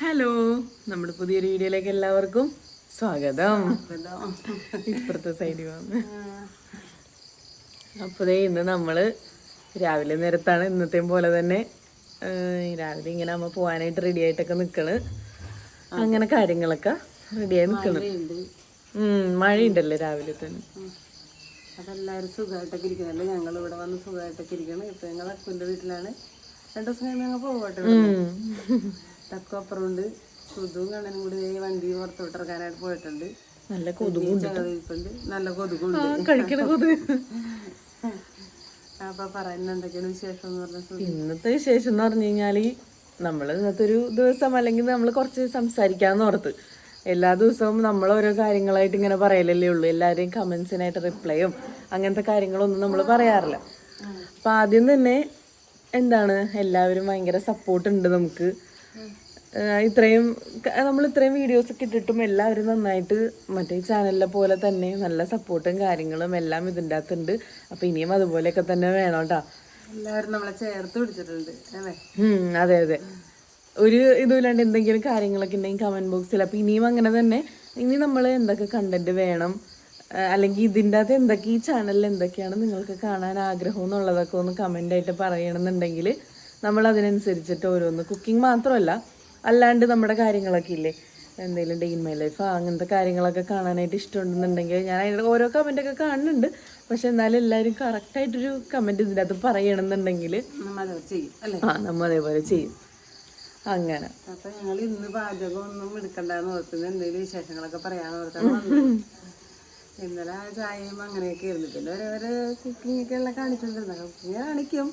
Hello നമ്മുടെ പുതിയൊരു വീഡിയോയിലേക്ക് എല്ലാവർക്കും സ്വാഗതം. ഇപ്പുറത്തെ സൈഡിൽ വന്ന്. അപ്പോൾ ദേ ഇന്ന് നമ്മൾ രാവിലെ നേരത്താണ് ഇന്നത്തെയും പോലെ തന്നെ രാവിലെ ഇങ്ങനെ അമ്മ പോകാനായിട്ട് റെഡി ആയിട്ടൊക്കെ നിൽക്കണ് അങ്ങനെ കാര്യങ്ങളൊക്കെ റെഡിയായി ആയി നിൽക്കണ് മഴയുണ്ടല്ലേ രാവിലെ തന്നെ? അതെല്ലാവരും സുഖമായിട്ടൊക്കെ ഇരിക്കുന്നുണ്ട് ഞങ്ങൾ ഇവിടെ വന്ന് സുഖമായിട്ടൊക്കെ ഇരിക്കണം. ഇപ്പൊ ഞങ്ങൾ അക്കുന്റെ വീട്ടിലാണ്. രണ്ടു ദിവസം കഴിഞ്ഞ് ഞങ്ങൾ പോകട്ടെ ഉണ്ട്. സുധുവും കണ്ണനും കൂടി വണ്ടി വണ്ടി പുറത്തോട്ടിറക്കാനായിട്ട് പോയിട്ടുണ്ട്. നല്ല കൊതുകുണ്ട് നല്ല കൊതുകുണ്ട് കൊതുക് അപ്പൊ പറയുന്ന എന്തൊക്കെയാണ് വിശേഷം എന്ന് ഇന്നത്തെ വിശേഷം എന്ന് പറഞ്ഞു കഴിഞ്ഞാൽ നമ്മൾ ഇന്നത്തെ ഒരു ദിവസം അല്ലെങ്കിൽ നമ്മൾ കുറച്ച് സംസാരിക്കാന്ന് ഓർത്ത്. എല്ലാ ദിവസവും നമ്മൾ ഓരോ കാര്യങ്ങളായിട്ട് ഇങ്ങനെ പറയലല്ലേ ഉള്ളൂ. എല്ലാവരെയും കമന്റ്സിനായിട്ട് റിപ്ലൈയും അങ്ങനത്തെ കാര്യങ്ങളൊന്നും നമ്മൾ പറയാറില്ല. അപ്പൊ ആദ്യം തന്നെ എന്താണ്? എല്ലാവരും ഭയങ്കര സപ്പോർട്ട് ഉണ്ട് നമുക്ക്. ഇത്രയും നമ്മൾ ഇത്രയും വീഡിയോസ് ഒക്കെ ഇട്ടിട്ടും എല്ലാവരും നന്നായിട്ട് മറ്റേ ചാനലിലെ പോലെ തന്നെ നല്ല സപ്പോർട്ടും കാര്യങ്ങളും എല്ലാം ഇതിന്റെ അകത്തുണ്ട്. അപ്പൊ ഇനിയും അതുപോലെയൊക്കെ തന്നെ വേണം കേട്ടോ. എല്ലാവരും നമ്മളെ ചേർത്ത് പിടിച്ചിട്ടുണ്ട് അതെ അതെ. ഒരു ഇതുമില്ലാണ്ട് എന്തെങ്കിലും കാര്യങ്ങളൊക്കെ ഉണ്ടെങ്കിൽ കമന്റ് ബോക്സിൽ അപ്പൊ ഇനിയും അങ്ങനെ തന്നെ ഇനി നമ്മൾ എന്തൊക്കെ കണ്ടന്റ് വേണം? അല്ലെങ്കിൽ ഇതിന്റെ അകത്ത് എന്തൊക്കെ ഈ ചാനലിൽ എന്തൊക്കെയാണ് നിങ്ങൾക്ക് കാണാൻ ആഗ്രഹം എന്നുള്ളതൊക്കെ ഒന്ന് കമന്റായിട്ട് ആയിട്ട് പറയണമെന്നുണ്ടെങ്കിൽ നമ്മൾ അതിനനുസരിച്ചിട്ട് ഓരോന്ന് കുക്കിംഗ് മാത്രമല്ല അല്ലാണ്ട് നമ്മുടെ കാര്യങ്ങളൊക്കെ ഇല്ലേ? എന്തെങ്കിലും ഡേ ഇൻ മൈ ലൈഫ് അങ്ങനത്തെ കാര്യങ്ങളൊക്കെ കാണാനായിട്ട് ഇഷ്ടമുണ്ടെന്നുണ്ടെങ്കിൽ ഞാൻ അതിന്റെ ഓരോ കമന്റൊക്കെ കാണുന്നുണ്ട്. പക്ഷെ എന്നാലും എല്ലാവരും കറക്റ്റായിട്ടൊരു കമന്റ് ഇതിന്റെ അകത്ത് പറയണമെന്നുണ്ടെങ്കിൽ ആ നമ്മൾ അതേപോലെ ചെയ്യും. അങ്ങനെ. അപ്പൊ ഞങ്ങൾ ഇന്ന് പാചകം ഒന്നും എടുക്കണ്ടെന്ന് ഓർത്തുന്ന എന്തെങ്കിലും വിശേഷങ്ങളൊക്കെ പറയാന്ന് ഓർത്താണ് ഇന്നലെ ചായയും അങ്ങനെയൊക്കെ ആയിരുന്നു. പിന്നെ ഓരോരോ കുക്കിംഗ് ഒക്കെ എല്ലാം കാണിച്ചോണ്ടിരുന്ന. കുക്കിംഗ് കാണിക്കും.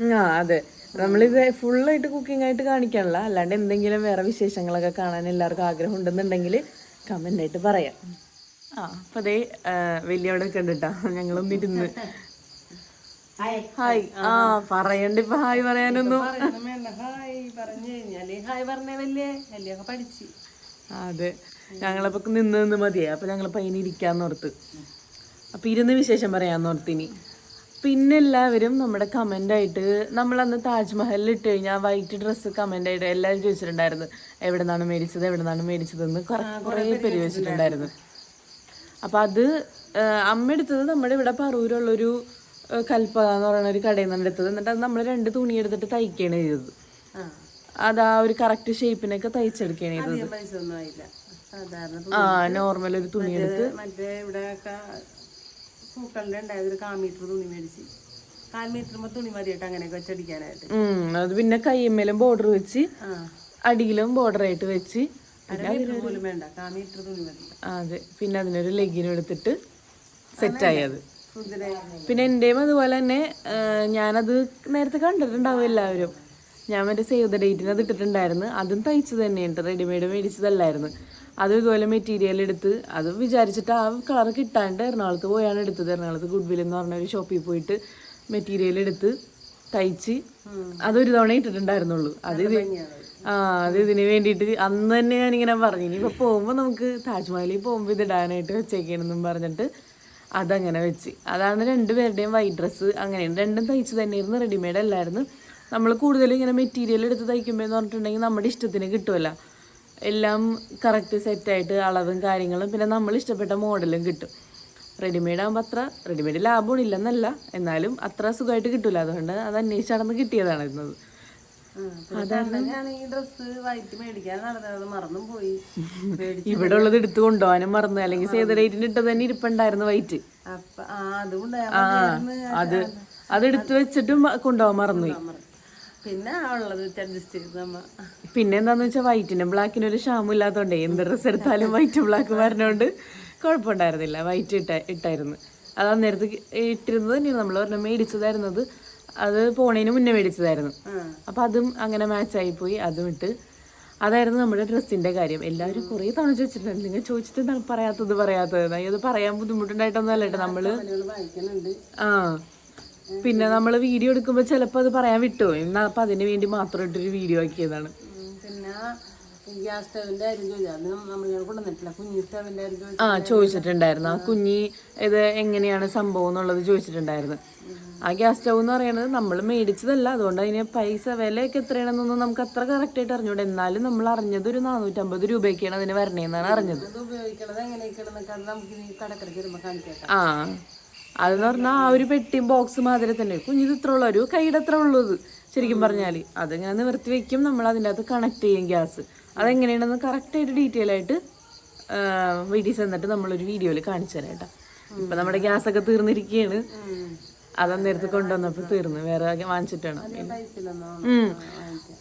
ആ അതെ. നമ്മളിത് ഫുള്ളായിട്ട് കുക്കിംഗ് ആയിട്ട് കാണിക്കാനല്ല അല്ലാണ്ട് എന്തെങ്കിലും വേറെ വിശേഷങ്ങളൊക്കെ കാണാൻ എല്ലാവർക്കും ആഗ്രഹം ഉണ്ടെന്നുണ്ടെങ്കിൽ കമന്റ് ആയിട്ട് പറയാം. ആ അപ്പം അതേ വലിയവിടെ ഒക്കെ ഉണ്ട് കേട്ടോ ഞങ്ങളൊന്നിരുന്ന്. ഹായ് ആ. പറയണ്ട ഇപ്പൊ ഹായ് പറയാനൊന്നും. ഹായ് പറഞ്ഞു കഴിഞ്ഞാൽ ഹായ് പറഞ്ഞ വലിയ വലിയൊക്കെ പഠിച്ചു അതെ. ഞങ്ങളപ്പോ നിന്ന് നിന്ന് മതിയേ അപ്പൊ ഞങ്ങളിപ്പോ പയ്യനെ ഇരിക്കാന്നോർത്ത് അപ്പൊ ഇരുന്ന് വിശേഷം പറയാന്നോർത്തിനി പിന്നെ എല്ലാവരും നമ്മുടെ നമ്മൾ അന്ന് താജ്മഹലിൽ ഇട്ട് കഴിഞ്ഞാൽ വൈറ്റ് ഡ്രസ്സ് കമന്റ് ആയിട്ട് എല്ലാവരും ചോദിച്ചിട്ടുണ്ടായിരുന്നു എവിടെ നിന്നാണ് മേടിച്ചത്? എവിടെ നിന്നാണ് മേടിച്ചതെന്ന്? കുറെ കുറേ പേര് ചോദിച്ചിട്ടുണ്ടായിരുന്നു. അപ്പോൾ അത് അമ്മ എടുത്തത് നമ്മുടെ ഇവിടെ പറൂരുള്ളൊരു കൽപ്പക എന്ന് പറയുന്ന ഒരു കടയിൽ നിന്നാണ് എടുത്തത്. എന്നിട്ട് അത് നമ്മൾ രണ്ട് തുണി എടുത്തിട്ട് തയ്ക്കുകയാണ് ചെയ്തത്. അത് ആ ഒരു കറക്റ്റ് ഷേപ്പിനൊക്കെ തയ്ച്ചെടുക്കുകയാണ് ചെയ്തത്. ആ നോർമൽ ഒരു തുണി എടുത്ത് മറ്റേ ഇവിടെയൊക്കെ പൂക്കളുടെ ഉണ്ടായത് ഒരു കാൽ മീറ്റർ തുണി മേടിച്ച്. കാൽ മീറ്റർ തുണി മതിയായിട്ട് അങ്ങനെയൊക്കെ വെച്ചടിക്കാനായിട്ട് അത് പിന്നെ കയ്യമ്മേലും ബോർഡർ വെച്ച് അടിയിലും ബോർഡർ ആയിട്ട് വെച്ച്. വേണ്ട കാൽ മീറ്റർ തുണി മതി. അതെ. പിന്നെ അതിനൊരു ലെഗിനും എടുത്തിട്ട് സെറ്റ് അത്. പിന്നെ എന്റെയും അതുപോലെ തന്നെ ഞാനത് നേരത്തെ കണ്ടിട്ടുണ്ടാവും എല്ലാവരും. ഞാൻ മറ്റേ സേവ് ദ ഡേറ്റിന് അത് ഇട്ടിട്ടുണ്ടായിരുന്നു. അതും തയ്ച്ചത് തന്നെയുണ്ട് റെഡിമെയ്ഡ് മേടിച്ചതല്ലായിരുന്നു. അത് ഇതുപോലെ മെറ്റീരിയൽ എടുത്ത് അത് വിചാരിച്ചിട്ട് ആ കളർ കിട്ടാണ്ട് എറണാകുളത്ത് പോയാണ് എടുത്തത്. എറണാകുളത്ത് ഗുഡ് വിൽ എന്ന് പറഞ്ഞ ഒരു ഷോപ്പിൽ പോയിട്ട് മെറ്റീരിയൽ എടുത്ത് തയ്ച്ച് അതൊരു തവണ ഇട്ടിട്ടുണ്ടായിരുന്നുള്ളൂ. അത് ആ അത് ഇതിന് വേണ്ടിയിട്ട് അന്ന് തന്നെ ഞാനിങ്ങനെ പറഞ്ഞു. ഇനിയിപ്പോൾ പോകുമ്പോൾ നമുക്ക് താജ്മഹലിൽ പോകുമ്പോൾ ഇത് ഇടാനായിട്ട് വെച്ചേക്കണമെന്നും പറഞ്ഞിട്ട് അതങ്ങനെ വെച്ച്. അതാണ് രണ്ടുപേരുടെയും വൈറ്റ് ഡ്രസ്സ് അങ്ങനെയാണ്. രണ്ടും തയ്ച്ച് തന്നെയായിരുന്നു റെഡിമെയ്ഡ് അല്ലായിരുന്നു. നമ്മൾ കൂടുതലും ഇങ്ങനെ മെറ്റീരിയൽ എടുത്ത് തയ്ക്കുമ്പോൾ എന്ന് പറഞ്ഞിട്ടുണ്ടെങ്കിൽ നമ്മുടെ ഇഷ്ടത്തിന് കിട്ടുമല്ല എല്ലാം കറക്റ്റ് സെറ്റായിട്ട് അളവും കാര്യങ്ങളും പിന്നെ നമ്മൾ ഇഷ്ടപ്പെട്ട മോഡലും കിട്ടും. റെഡിമെയ്ഡ് ആകുമ്പോൾ അത്ര റെഡിമെയ്ഡ് ലാഭം ഇല്ലെന്നല്ല. എന്നാലും അത്ര സുഖമായിട്ട് കിട്ടില്ല അതുകൊണ്ട് അത് അന്വേഷിച്ച് നടന്ന് കിട്ടിയതാണ് ഇന്നത്. മറന്നും ഇവിടെ ഉള്ളത് എടുത്തു കൊണ്ടുപോകാനും മറന്നു. അല്ലെങ്കിൽ സേത ഡേറ്റിന് ഇട്ടത് തന്നെ ഇരിപ്പുണ്ടായിരുന്നു വൈറ്റ് അത് അത് എടുത്തു വെച്ചിട്ടും കൊണ്ടുപോകാൻ മറന്നുപോയി. പിന്നെ ഉള്ളത് അഡ്ജസ്റ്റ് പിന്നെ എന്താന്ന് വെച്ചാൽ വൈറ്റിനും ബ്ലാക്കിനും ഒരു ക്ഷാമം ഇല്ലാത്തതുകൊണ്ട് എന്ത് ഡ്രസ്സ് എടുത്താലും വൈറ്റ് ബ്ലാക്ക് വരണോണ്ട് കുഴപ്പമുണ്ടായിരുന്നില്ല വൈറ്റ് ഇട്ട ഇട്ടായിരുന്നു. അത് അന്നേരത്ത് ഇട്ടിരുന്നത് നമ്മൾ പറഞ്ഞ മേടിച്ചതായിരുന്നത് അത് പോണേന് മുന്നേ മേടിച്ചതായിരുന്നു. അപ്പൊ അതും അങ്ങനെ ആയി പോയി. അതും ഇട്ട് അതായിരുന്നു നമ്മുടെ ഡ്രസ്സിന്റെ കാര്യം. എല്ലാവരും കുറെ തവണ ചോദിച്ചിട്ടുണ്ട് നിങ്ങൾ ചോദിച്ചിട്ട് എന്താണ് പറയാത്തത് പറയാത്തത്? അത് പറയാൻ ബുദ്ധിമുട്ടുണ്ടായിട്ടൊന്നും അല്ല നമ്മൾ നമ്മൾ ആ. പിന്നെ നമ്മൾ വീഡിയോ എടുക്കുമ്പോൾ ചിലപ്പോൾ അത് പറയാൻ വിട്ടുപോയി എന്നാൽ അപ്പം അതിന് വേണ്ടി മാത്രം ഇട്ടൊരു വീഡിയോ ആക്കിയതാണ്. പിന്നെ ഗ്യാസ് സ്റ്റവിന്റെ കാര്യം ചോദിച്ചാൽ നമ്മൾ ഞാൻ കൊണ്ടുവന്നിട്ടില്ല. കുഞ്ഞു സ്റ്റവിന്റെ കാര്യം ചോദിച്ചു ആ ചോദിച്ചിട്ടുണ്ടായിരുന്നു. ആ കുഞ്ഞി ഇത് എങ്ങനെയാണ് സംഭവം എന്നുള്ളത് ചോദിച്ചിട്ടുണ്ടായിരുന്നു. ആ ഗ്യാസ് സ്റ്റൗ എന്ന് പറയുന്നത് നമ്മൾ മേടിച്ചതല്ല. അതുകൊണ്ട് അതിന് പൈസ വിലയൊക്കെ എത്രയാണെന്നൊന്നും നമുക്ക് അത്ര കറക്റ്റ് ആയിട്ട് അറിഞ്ഞൂടെ. എന്നാലും നമ്മൾ അറിഞ്ഞത് ഒരു നാനൂറ്റമ്പത് രൂപയൊക്കെയാണ് അതിന് വരണേന്നാണ് അറിഞ്ഞത്. ആ. അതെന്ന് പറഞ്ഞാൽ ആ ഒരു പെട്ടിയും ബോക്സ് മാതിരി തന്നെ. കുഞ്ഞിത് ഇത്ര ഉള്ള. ഒരു കൈയുടെ അത്ര ഉള്ളത് ശരിക്കും പറഞ്ഞാൽ അതിങ്ങനെ നിവർത്തി വെക്കും. നമ്മൾ അതിന്റെ അകത്ത് കണക്ട് ചെയ്യും ഗ്യാസ് അതെങ്ങനെയാണെന്ന് കറക്റ്റായിട്ട് ഡീറ്റെയിൽ ആയിട്ട് വീട്ടിൽ ചെന്നിട്ട് നമ്മളൊരു വീഡിയോയിൽ കാണിച്ചു തരാം കേട്ടോ. ഇപ്പം നമ്മുടെ ഗ്യാസ് ഒക്കെ തീർന്നിരിക്കുകയാണ് അതന്നേരത്ത് കൊണ്ടുവന്നപ്പോൾ തീർന്നു. വേറെ വാങ്ങിച്ചിട്ട് വേണം പൈസ ഇല്ലെന്നോ? ഉം.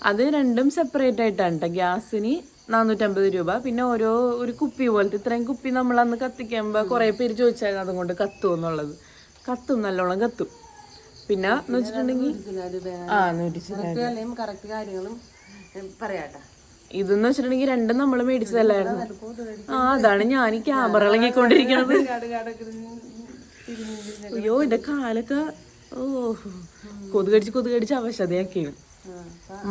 അത് രണ്ടും സെപ്പറേറ്റ് ആയിട്ടാണ് കേട്ടോ ഗ്യാസിന് നാനൂറ്റമ്പത് രൂപ. പിന്നെ ഓരോ ഒരു കുപ്പി പോലത്തെ ഇത്രയും കുപ്പി നമ്മൾ അന്ന് കത്തിക്കുമ്പോൾ കുറേ പേര് ചോദിച്ചായിരുന്നു അതും കൊണ്ട് കത്തും എന്നുള്ളത്. കത്തും നല്ലോണം കത്തും. പിന്നെ എന്ന് വെച്ചിട്ടുണ്ടെങ്കിൽ ആ നൂറ്റി കറക്റ്റ് കാര്യങ്ങളും പറയാട്ടാ. ഇതെന്ന് വെച്ചിട്ടുണ്ടെങ്കിൽ രണ്ടും നമ്മൾ മേടിച്ചതല്ലായിരുന്നു. ആ അതാണ് ഞാൻ ഈ ക്യാമറ ഇളകിക്കൊണ്ടിരിക്കണത്. അയ്യോ എന്റെ കാലൊക്കെ ഓ കൊതുകടിച്ച് കൊതുകടിച്ച് അവശതയാക്കിയാണ്.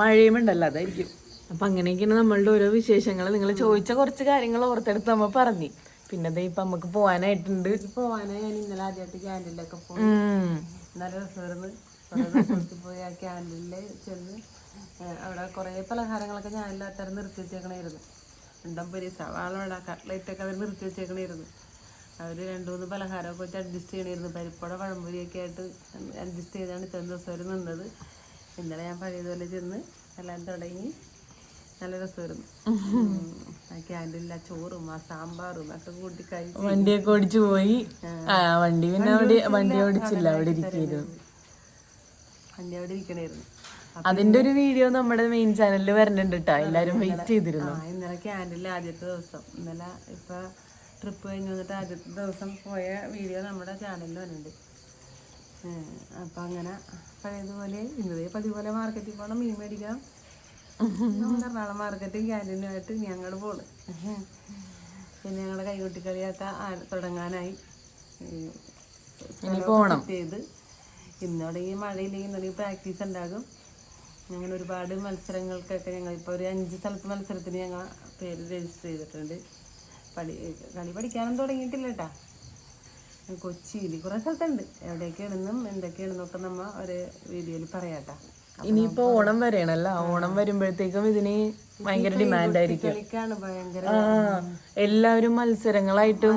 മഴയും ഉണ്ടല്ലോ അതായിരിക്കും. അപ്പൊ അങ്ങനെയൊക്കെയാണ് നമ്മളുടെ ഓരോ വിശേഷങ്ങൾ. നിങ്ങൾ ചോദിച്ച കുറച്ച് കാര്യങ്ങൾ ഓർത്തെടുത്ത് നമ്മ പറഞ്ഞു. പിന്നെ ദേ ഇപ്പൊ നമുക്ക് പോവാനായിട്ടുണ്ട്. പോവാനായി. ഞാൻ ഇന്നലെ ആദ്യമായിട്ട് ക്യാന്റീനിലൊക്കെ പോയി. നല്ല രസമായിരുന്നു. ദിവസത്തിൽ പോയി ആ ക്യാന്റീനിൽ ചെന്ന് അവിടെ കുറേ പലഹാരങ്ങളൊക്കെ ഞാൻ എല്ലാത്തരം നിർത്തി വെച്ചേക്കണായിരുന്നു. ഉണ്ടംപൊരി സവാള വട കട്ട്ലറ്റ് ഒക്കെ അവർ നിർത്തി വെച്ചേക്കണായിരുന്നു. അവർ രണ്ട് മൂന്ന് പലഹാരമൊക്കെ വെച്ച് അഡ്ജസ്റ്റ് ചെയ്യണമായിരുന്നു പരിപ്പട പഴംപൊരിയൊക്കെ ആയിട്ട് അഡ്ജസ്റ്റ് ചെയ്താണ് ഇത്രയും ദിവസം അവർ നിന്നത്. ഇന്നലെ ഞാൻ പഴയതുപോലെ ചെന്ന് എല്ലാം തുടങ്ങി. നല്ല രസമായിരുന്നു. ആ ക്യാന്റീനിൽ ആ ചോറും ആ സാമ്പാറും ഒക്കെ കൂട്ടി കഴിച്ചു വണ്ടിയൊക്കെ ഓടിച്ചു പോയി. ആ. വണ്ടി പിന്നെ അവിടെ വണ്ടി ഓടിച്ചില്ല അവിടെ ഇരിക്കുന്നു വണ്ടി അവിടെ ഇരിക്കണായിരുന്നു. അതിന്റെ ഒരു വീഡിയോ നമ്മുടെ മെയിൻ ചാനലിൽ വരുന്നുണ്ട് കേട്ടോ എല്ലാരും വെയിറ്റ് ചെയ്തിരുന്നു. ഇന്നലെ ക്യാൻഡിൽ ആദ്യത്തെ ദിവസം. ഇന്നലെ ഇപ്പൊ ട്രിപ്പ് കഴിഞ്ഞ് വന്നിട്ട് ആദ്യത്തെ ദിവസം പോയ വീഡിയോ നമ്മുടെ ചാനലിൽ വരുന്നുണ്ട് അപ്പൊ അങ്ങനെ പഴയതുപോലെ ഇന്നതേ പതിപോലെ മാർക്കറ്റിൽ പോകണം മീൻ മേടിക്കാം. എറണാകുളം മാർക്കറ്റും ക്യാന്റീനുമായിട്ട് ഞങ്ങൾ പോണ്. പിന്നെ ഞങ്ങളുടെ കൈകൊട്ടിക്കളിയൊക്കെ ആ- തുടങ്ങാനായി. പോണം. ചെയ്ത്. ഇന്നോടെ ഈ മഴയില്ലെങ്കിൽ ഇന്നലെ പ്രാക്ടീസ് ഉണ്ടാകും അങ്ങനെ ഒരുപാട് മത്സരങ്ങൾക്കൊക്കെ ഞങ്ങൾ ഇപ്പോൾ ഒരു അഞ്ച് സ്ഥലത്ത് മത്സരത്തിന് ഞങ്ങൾ പേര് രജിസ്റ്റർ ചെയ്തിട്ടുണ്ട്. പഠി കളി പഠിക്കാനൊന്നും തുടങ്ങിയിട്ടില്ല കേട്ടാ കൊച്ചിയിൽ കുറേ സ്ഥലത്തുണ്ട്. എവിടെയൊക്കെയാണെന്നും എന്തൊക്കെയാണെന്നൊക്കെ നമ്മൾ ഒരു വീഡിയോയിൽ പറയാട്ടാ. ഇനിയിപ്പോ ഓണം വരെയാണല്ലോ. ഓണം വരുമ്പോഴത്തേക്കും ഇതിന് ഭയങ്കര ഡിമാൻഡ് ആയിരിക്കും. എല്ലാവരും മത്സരങ്ങളായിട്ടും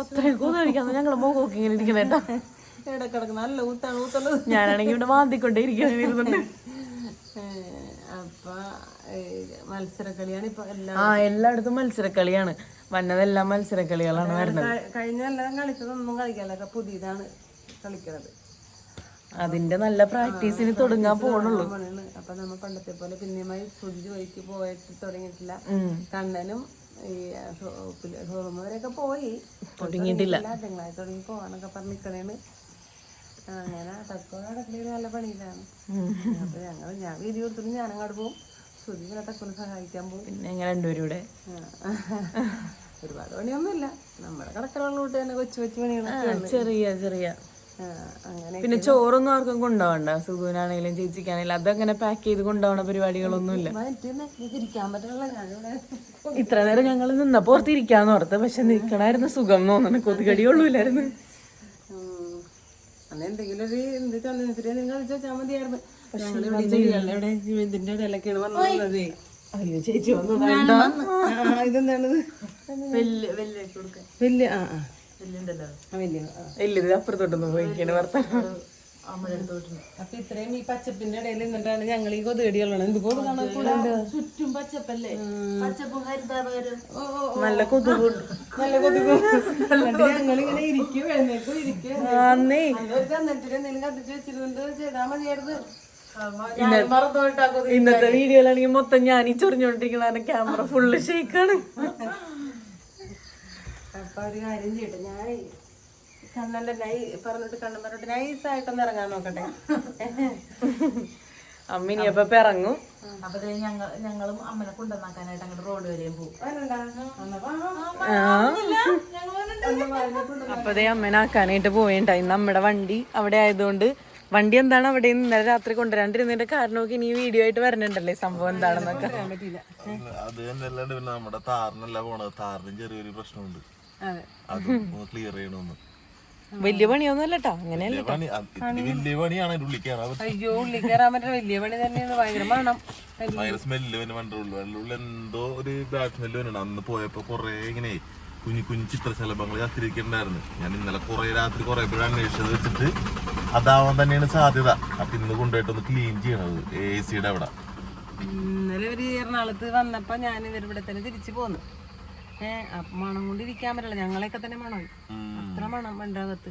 അത്രയും ഞങ്ങൾ മുഖമൊക്കെ ഇങ്ങനെ ഇരിക്കണേട്ടാ ഇടക്കിടക്ക് നല്ല ഊത്താണ് ഊത്തുള്ളത്. ഞാനാണെങ്കിൽ ഇവിടെ മാന്തിക്കൊണ്ടേ ഇരിക്കുന്നുണ്ട് അപ്പൊ മത്സരക്കളിയാണ് ഇപ്പൊ എല്ലാ ആ എല്ലായിടത്തും മത്സരക്കളിയാണ്. വന്നതെല്ലാം മത്സരക്കളികളാണ് വരുന്നത്. കഴിഞ്ഞ എല്ലാം കളിച്ചതൊന്നും കളിക്കാനൊക്കെ പുതിയതാണ് കളിക്കണത്. അതിന്റെ നല്ല പ്രാക്ടീസിന് തുടങ്ങാൻ പോണുള്ളൂ. അപ്പൊ നമ്മ പണ്ടത്തെ പോലെ പിന്നെയുമായി സുജി വഴിക്ക് പോയിട്ട് തുടങ്ങിയിട്ടില്ല. കണ്ണനും ഈ ഷോറൂം വരെയൊക്കെ പോയി. തുടങ്ങിയിട്ടില്ല. തിങ്കളാഴ്ച തുടങ്ങി പോവാന്നൊക്കെ പറഞ്ഞ് നിക്കണേണ് അങ്ങനെ തക്കോടെ അടുക്കളയിൽ നല്ല പണിയിലാണ്. അപ്പൊ ഞങ്ങൾ ഞാൻ വീതി കൊടുത്തിട്ട് ഞാൻ അങ്ങോട്ട് പോകും സുജി പിന്നെ തക്കോനെ സഹായിക്കാൻ പോകും പിന്നെ ഞങ്ങൾ രണ്ടുപേരും. ഒരുപാട് പണിയൊന്നുമില്ല. നമ്മുടെ കടക്കലുള്ള കൂട്ട് തന്നെ കൊച്ചു കൊച്ചു പണികളൊക്കെ ചെറിയ ചെറിയ. പിന്നെ ചോറൊന്നും ആർക്കും കൊണ്ടുപോകണ്ട. സുഖുവിനാണെങ്കിലും ചേച്ചിക്കാണെങ്കിലും അതങ്ങനെ പാക്ക് ചെയ്ത് കൊണ്ടുപോകണ പരിപാടികളൊന്നുമില്ല. ഇത്ര നേരം ഞങ്ങൾ നിന്നപ്പോ ഓർത്തിരിക്കാന്ന് ഓർത്ത് പക്ഷെ നിൽക്കണായിരുന്നു സുഖം തോന്നണ കൊതുകടി കൊള്ളൂലായിരുന്നു. ഉം. എന്തെങ്കിലും ഒരു എന്ത് ചന്ദനത്തിരി നിങ്ങൾ ചോദിച്ചാൽ മതിയായിരുന്നു. ഞങ്ങൾ ഇവിടെ ചെടികളുടെ ഇവിടെ ഇതിന്റെ ഇടയിലൊക്കെയാണ് വന്നത് അയ്യോ ചേച്ചി വന്നു ഇതെന്താണ് വലിയ ആ ആ. വലിയുണ്ടല്ലോ. ആ, വലിയ ആ. വലിയത് അപ്പുറത്തോട്ടൊന്ന് പോയിക്കാണ് വർത്താനം. അപ്പൊ ഇത്രയും ഈ പച്ചപ്പിന്റെ ഇടയിൽ നിന്നിട്ടാണ് ഞങ്ങൾ ഈ കൊതുകടികളുള്ളത് എന്ത് കൊതുകാണ് ചുറ്റും പച്ചപ്പല്ലേ? പച്ചപ്പും നല്ല കൊതുക്. നല്ല കൊതുക്. ഞങ്ങൾ ഇങ്ങനെ ഇരിക്കും എഴുന്നേക്കും ഇരിക്കും അന്നേ. ചന്ദനത്തിരി എന്തെങ്കിലും കത്തിച്ച് വെച്ചിരുന്നുണ്ട്. ചെയ്താൽ മതിയായിരുന്നു. ഇന്നത്തെ വീഡിയോയിലാണെങ്കിൽ മൊത്തം ഞാൻ ഈ ചൊറിഞ്ഞോണ്ടിരിക്കുന്ന ക്യാമറ ഫുള്ള് ഷേക്കാണ് അപ്പൊ ഒരു കാര്യം ചെയ്യട്ടെ ഞാൻ കണ്ണന്റെ നൈ പറഞ്ഞിട്ട് കണ്ണൻ പറഞ്ഞിട്ട് നൈസായിട്ടൊന്ന് ഇറങ്ങാൻ നോക്കട്ടെ. അമ്മിനി അപ്പൊ ഇറങ്ങും. അപ്പൊ ദേ ഞങ്ങൾ ഞങ്ങളും അമ്മനെ കൊണ്ടുവന്നാക്കാനായിട്ട് അങ്ങോട്ട് റോഡ് വരെയും പോകും അപ്പതേ അമ്മനാക്കാനായിട്ട് ഇന്ന് നമ്മുടെ വണ്ടി അവിടെ ആയതുകൊണ്ട് വണ്ടി എന്താണ് അവിടെ ഇന്നലെ രാത്രി കൊണ്ടുവരാണ്ടിരുന്നതിന്റെ കാരണമൊക്കെ ഇനി വീഡിയോ ആയിട്ട് വരണുണ്ടല്ലേ? സംഭവം എന്താണെന്നൊക്കെ. അത് തന്നെ പിന്നെ നമ്മുടെ താറിനല്ല പോണത്. താറിനും ചെറിയൊരു പ്രശ്നമുണ്ട്. അതെ. അത് ക്ലിയർ ചെയ്യണമെന്ന് വലിയ പണിയൊന്നുമല്ല കേട്ടോ അങ്ങനെയല്ല വലിയ പണിയാണ് അതിന്റെ ഉള്ളിൽ കയറാൻ അയ്യോ ഉള്ളി കയറാൻ പറ്റുന്ന വലിയ പണി തന്നെയാണ്. ഭയങ്കര മണം. ഭയങ്കര സ്മെല്ല് പിന്നെ വണ്ടുള്ളൂ അതിനുള്ളിൽ എന്തോ ഒരു ബാഡ് സ്മെല്ല് വരുന്നുണ്ട് അന്ന് പോയപ്പോ കൊറേ ഇങ്ങനെ കുഞ്ഞു കുഞ്ഞു ചിത്രശലഭങ്ങൾ കത്തിരിക്കണ്ടായിരുന്നു ഞാൻ ഇന്നലെ കുറെ രാത്രി കുറെ പേര് അന്വേഷിച്ചത് വെച്ചിട്ട് അതാവാൻ തന്നെയാണ് സാധ്യത. അപ്പൊ ഇന്ന് കൊണ്ടുപോയിട്ട് ഒന്ന് ക്ലീൻ ചെയ്യണത് എ സിയുടെ അവിടെ. ഇന്നലെ ഇവർ എറണാകുളത്ത് വന്നപ്പോ ഞാൻ ഇവരിവിടെ തന്നെ തിരിച്ചു പോന്നു. ഏഹ് മണം കൊണ്ട് ഇരിക്കാൻ പറ്റില്ല. ഞങ്ങളെയൊക്കെ തന്നെ മണം. അത്ര മണം ഉണ്ടാകത്ത്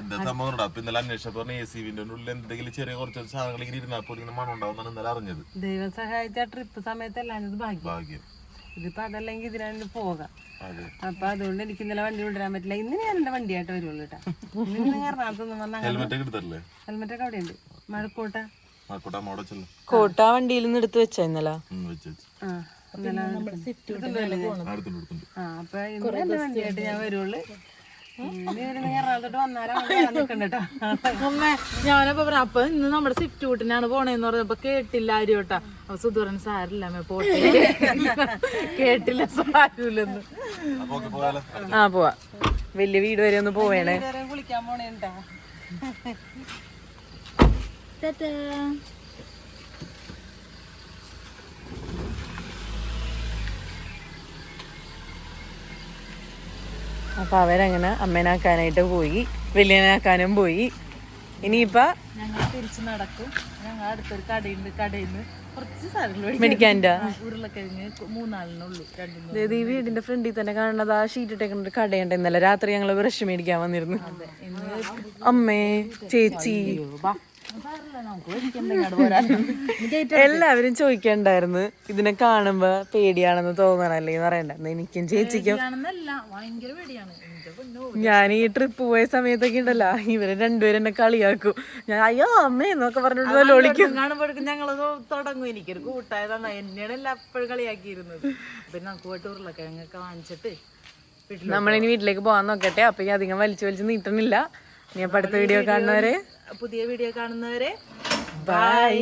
എന്താ സംഭവം ഉണ്ട്? അപ്പൊ ഇന്നലെ അന്വേഷിച്ചപ്പോ എ സി വിന്റെ ഉള്ളിൽ എന്തെങ്കിലും ചെറിയ കുറച്ച് സാധനങ്ങൾ ഇങ്ങനെ ഇരുന്നാൽ പോലും ഇങ്ങനെ മണം ഇന്നലെ അറിഞ്ഞത്. ദൈവം സഹായിച്ച ട്രിപ്പ് സമയത്തല്ലാണ്ട് അല്ലാണ്ട് ഭാഗ്യം. ഭാഗ്യം. ഇതിപ്പോ അതല്ലെങ്കിൽ ഇതിനാണ് പോകാം അതെ. അപ്പൊ അതുകൊണ്ട് എനിക്ക് ഇന്നലെ വണ്ടി കൊണ്ടുവരാൻ പറ്റില്ല. ഇന്ന് ഞാൻ എന്റെ വണ്ടിയായിട്ട് വരുള്ളൂ കേട്ടോ. ഇന്ന് ഹെൽമെറ്റ് ഒക്കെ അവിടെ ഉണ്ട് മഴക്കോട്ട. കോട്ട വണ്ടിയിൽ നിന്ന് എടുത്ത് വെച്ചാ ഇന്നലെ? വണ്ടിയായിട്ട് ഞാൻ വരുള്ളൂ. ഞാനപ്പോ പറഞ്ഞു അപ്പൊ ഇന്ന് നമ്മുടെ സ്വിഫ്റ്റ് കൂട്ടിനാണ് പോണേന്ന് പറഞ്ഞപ്പോ കേട്ടില്ല ആരും കേട്ടാ അപ്പൊ സുധുറൻ സാരില്ല പോട്ടെ കേട്ടില്ല സാരൂലെന്ന്. ഓക്കെ ആ പോവാ. വലിയ വീട് വരെ ഒന്ന് പോവേണേ. വിളിക്കാൻ കുളിക്കാൻ പോണേട്ടാ അപ്പൊ അവരങ്ങനെ അമ്മേനാക്കാനായിട്ട് പോയി വലിയനാക്കാനും പോയി. ഇനിയിപ്പൊ ഞങ്ങൾ തിരിച്ചു നടക്കും. ഞങ്ങൾ അടുത്തൊരു കടയുണ്ട് കടയിൽ നിന്ന് കുറച്ച് സാധനങ്ങൾ മേടിക്കാന്റെ ഉരുളക്കിഴങ്ങ് മൂന്നാളിനുള്ളൂ അതായത് ഈ വീടിന്റെ ഫ്രണ്ടിൽ തന്നെ കാണുന്നത് ആ ഷീറ്റ് ഇട്ടേക്കുന്ന ഒരു കടയുണ്ട്. ഇന്നലെ രാത്രി ഞങ്ങൾ ബ്രഷ് മേടിക്കാൻ വന്നിരുന്നു. അമ്മേ ചേച്ചി. എല്ലാവരും ചോദിക്കണ്ടായിരുന്നു. ഇതിനെ കാണുമ്പോ പേടിയാണെന്ന് തോന്നണല്ലേ എന്ന് പറയണ്ട. എനിക്കും ചേച്ചിക്കും. ഞാൻ ഈ ട്രിപ്പ് പോയ സമയത്തൊക്കെ ഉണ്ടല്ലോ. ഇവർ രണ്ടുപേരും എന്നെ കളിയാക്കും. ഞാൻ അയ്യോ അമ്മേ എന്നൊക്കെ പറഞ്ഞിട്ട് ഒളിക്കും കാണുമ്പോഴേക്കും ഞങ്ങൾ തുടങ്ങും. എനിക്കൊരു കൂട്ടായതാണ്. എന്നെയാണ് എല്ലാം എപ്പോഴും കളിയാക്കിയിരുന്നത്. പിന്നെ നമുക്ക് പോയിട്ട് ഉരുളക്കിഴങ്ങൊക്കെ വാങ്ങിച്ചിട്ട് നമ്മളിനി വീട്ടിലേക്ക് പോകാൻ നോക്കട്ടെ. അപ്പൊ അധികം വലിച്ചു വലിച്ച് നീട്ടണില്ല. ഇനി അടുത്ത വീഡിയോ കാണുന്നവരെ പുതിയ വീഡിയോ കാണുന്നവരെ ബൈ